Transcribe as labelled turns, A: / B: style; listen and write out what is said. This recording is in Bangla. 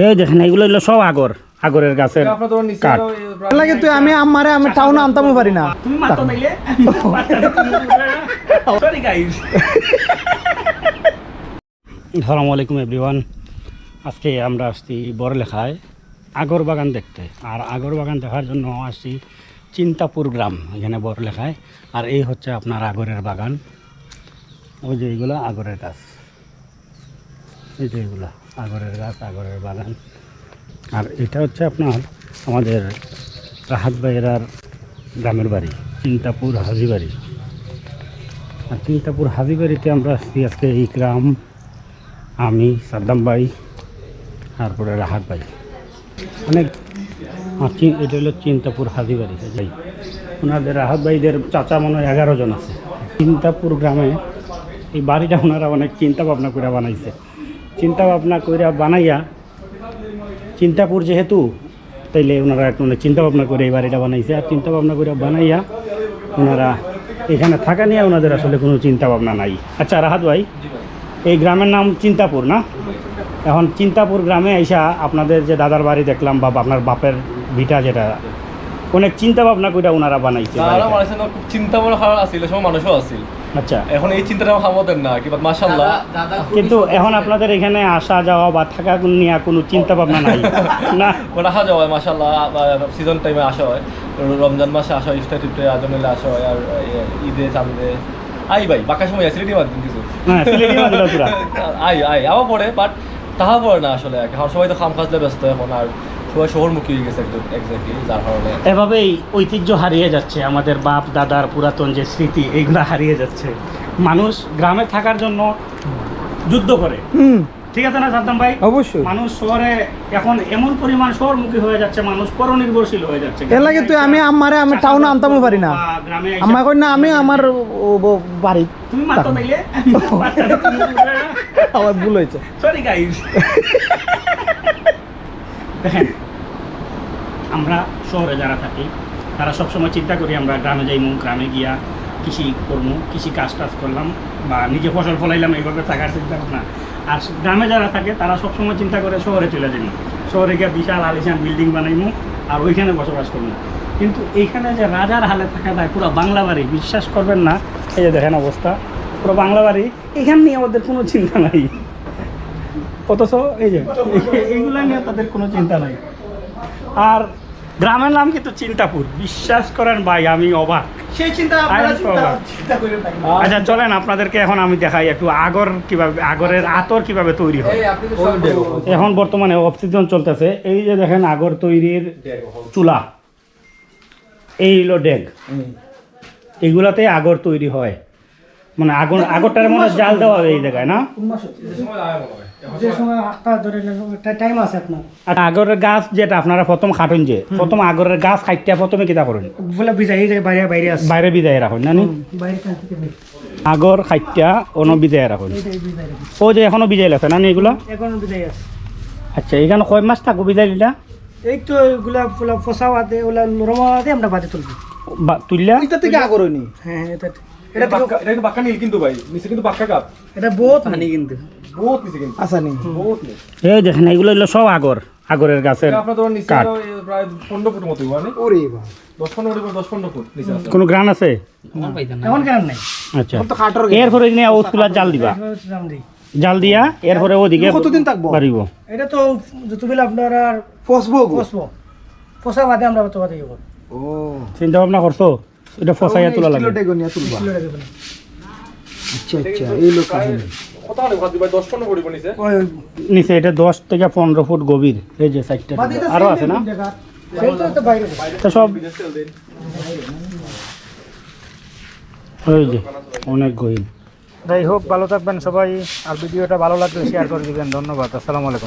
A: এই দেখেন এগুলো হলো সব আগর আগরের গাছের কাঠ।
B: লাগে তুই আমি আমারে আমি টাউনে আনতামও পারি না।
A: তুমি মাত্র নাইলে সরি গাইস আসসালামু আলাইকুম এভরিওয়ান আজকে আমরা আসছি বড়লেখায় আগর বাগান দেখতে। আর আগর বাগান দেখার জন্য আসছি চিন্তাপুর গ্রাম এখানে বড়লেখায়। আর এই হচ্ছে আপনার আগরের বাগান। ওই যে এইগুলো আগরের গাছ। এই যে এগুলো। আগরের গাছ আগরের বাগান। আর এটা হচ্ছে আপনার আমাদের রাহাত ভাইয়েরার গ্রামের বাড়ি, চিন্তাপুর হাজিবাড়ি আর চিন্তাপুর হাজিবাড়িতে আমরা আসছি আজকে এই গ্রাম আমি, সাদ্দাম ভাই, তারপরে রাহাত ভাই। অনেক এটা হলো চিন্তাপুর হাজিবাড়ি যাই, ওনাদের রাহাত ভাইদের চাচা মনে হয় এগারো জন আছে। চিন্তাপুর গ্রামে এই বাড়িটা ওনারা অনেক চিন্তা ভাবনা করে বানাইছে। চিন্তা ভাবনা করে বানাইয়া চিন্তাপুর যেহেতু, তাইলে ওনারা অনেক চিন্তা ভাবনা করে এই বাড়িটা বানাইছে। আর চিন্তা ভাবনা করে বানাইয়া ওনারা এখানে থাকা নিয়ে ওনাদের আসলে কোনো চিন্তা ভাবনা নাই। আচ্ছা রাহাত ভাই, এই গ্রামের নাম চিন্তাপুর না? এখন চিন্তাপুর গ্রামে আইসা আপনাদের যে দাদার বাড়ি দেখলাম বা আপনার বাপের ভিটা যেটা, অনেক চিন্তা ভাবনা করে ওনারা বানাইছে।
C: খুব চিন্তা মনে খারাপ আছিল সময় মানুষও আছিল।
A: আচ্ছা।
C: এখন এই চিন্তাটা আমাদের না কি মাশাল্লাহ
A: কিন্তু এখন আপনাদের এখানে আসা যাওয়া বা থাকা নিয়ে কোনো চিন্তা ভাবনা নাই। না?
C: মানে আসা যাওয়া মাশাল্লাহ সিজন টাইমে আসা হয়। রমজান মাসে আসা হয় ইফতার টিফতে আজমিলে আসা হয় আর ঈদে চান্দে আই ভাই বাকি সময় আসলে রেডি মাধ্যম কিছু আই আই আমার পরে বাট তাহা পরে না আসলে। এখন সবাই তো খাম খাজলে ব্যস্ত এখন আর সবাই শহরমুখী হয়ে গেছে একদম এক্স্যাক্টলি যার কারণে।
A: এভাবেই ঐতিহ্য হারিয়ে যাচ্ছে আমাদের বাপ দাদার পুরাতন যে স্মৃতি এইগুলো হারিয়ে যাচ্ছে। মানুষ গ্রামে থাকার জন্য যুদ্ধ করে।
B: হুম।
A: ঠিক আছে না সাদ্দাম ভাই?
B: অবশ্যই।
A: মানুষ শহরে এখন এমন পরিমাণ শহরমুখী হয়ে যাচ্ছে মানুষ পরনির্ভরশীল হয়ে যাচ্ছে।
B: এর লাগে তুই আমি আমারে আমি টাউনে আনতামও পারি না। আমার কই না আমি আমার বাড়ি।
A: তুমি মাত্র নাইলে?
B: আমার ভুল হয়েছে।
A: সরি গাইস আমরা শহরে যারা থাকি, তারা সবসময় চিন্তা করি আমরা গ্রামে যাইমু, গ্রামে গিয়া কৃষি করব কৃষি কাজ টাজ করলাম বা নিজে ফসল ফলাইলাম, এইভাবে থাকার চিন্তা ভাবনা। আর গ্রামে যারা থাকে, তারা সবসময় চিন্তা করে শহরে চলে যাইমু। শহরে গিয়ে বিশাল আলিশান বিল্ডিং বানাইমু আর ওইখানে বসবাস করব কিন্তু এইখানে যে রাজার হালে থাকা যায়, পুরো বাংলা বাড়ি, বিশ্বাস করবেন না, এই যে দেখেন অবস্থা, পুরো বাংলা বাড়ি এখান নিয়ে আমাদের কোনো চিন্তা নাই। অথচ এই যে এইগুলো নিয়ে তাদের কোনো চিন্তা নাই। আর গ্রামের নাম কিন্তু চিন্তাপুর। বিশ্বাস করেন ভাই আমি অবাক।
B: সেই চিন্তা
A: আচ্ছা চলেন আপনাদেরকে এখন আমি দেখাই একটু আগর কীভাবে আগরের আতর কীভাবে তৈরি হয়। এখন বর্তমানে অফ সিজন চলতেছে। এই যে দেখেন আগর তৈরির চুলা। এই হলো ডেগ এইগুলাতে আগর তৈরি হয়। মানে আগুন আগরটার মনে জাল দেওয়া হয় এই জায়গায় না?
B: যে সময় আটটা ধরে টাইম আছে আপনার।
A: আর আগরের গাছ যেটা আপনারা প্রথম খাটুন যে প্রথম আগরের গাছ খাইটা প্রথমে কিতা করেন?
B: বলে বিজাই এই যে বাইরে বাইরে আছে।
A: বাইরে বিদায় রাখুন জানি
B: বাইরে কান থেকে বের।
A: আগর খাইটা অন বিদায় রাখুন।
B: এইটাই বিজাই রাখি।
A: ও যে এখনও বিদায় লেখে না এগুলো?
B: এখন বিজাই আছে।
A: আচ্ছা এখানে কয় মাস থাকব বিদায় দিলা?
B: এই তো এগুলা ফুলা ফসা বাদে ওগুলা নরমা বাদে আমরা বাদে তুলবো।
A: তুললা?
B: এটা থেকে আগর হয়নি? হ্যাঁ এটা এটা
C: এটা কিন্তু বাক্কা নীল কিন্তু ভাই নিচে কিন্তু বাক্কা কাপ।
B: এটা বহুত পানি কিন্তু।
C: বহুত নিচে কিন্তু।
B: আচ্ছা নেই
C: বহুত নিচে।
A: এই দেখেন এগুলো হলো সব আগর আগরের গাছের
C: আপনার তোমার নিচে
A: কাঠ।
C: হলো এই প্রায় পনেরো ফুট মতো মানে
B: ওরে বাবা।
C: দশ পনেরো ফুট দশ পনেরো ফুট নিচে আছে।
A: কোনো গ্রান আছে?
B: নাই।
A: আচ্ছা।
B: তো
A: এরপরে নিয়ে জাল দিবা।
B: দিই।
A: জাল দিয়া এরপরে ওদিকে
B: কতদিন থাকব?
A: পারিব
B: এটা তো যতগুলো আপনার আর ফসবো ফসবো। ফসা বাদে আমরা তো বাদে
D: ও
A: চিন্তা ভাবনা করছ? এটা ফসাইয়া তোলা লাগে।
D: তুলবা। আচ্ছা আচ্ছা এই লোক কাহিনী
C: নিচে?
A: এটা দশ থেকে পনেরো ফুট গভীর এই যে সাইডটা।
B: আরও
A: আছে না? সব ওই যে অনেক যাই হোক ভালো থাকবেন সবাই। আর ভিডিওটা ভালো লাগলে শেয়ার করে দিবেন। ধন্যবাদ। আসসালামু আলাইকুম।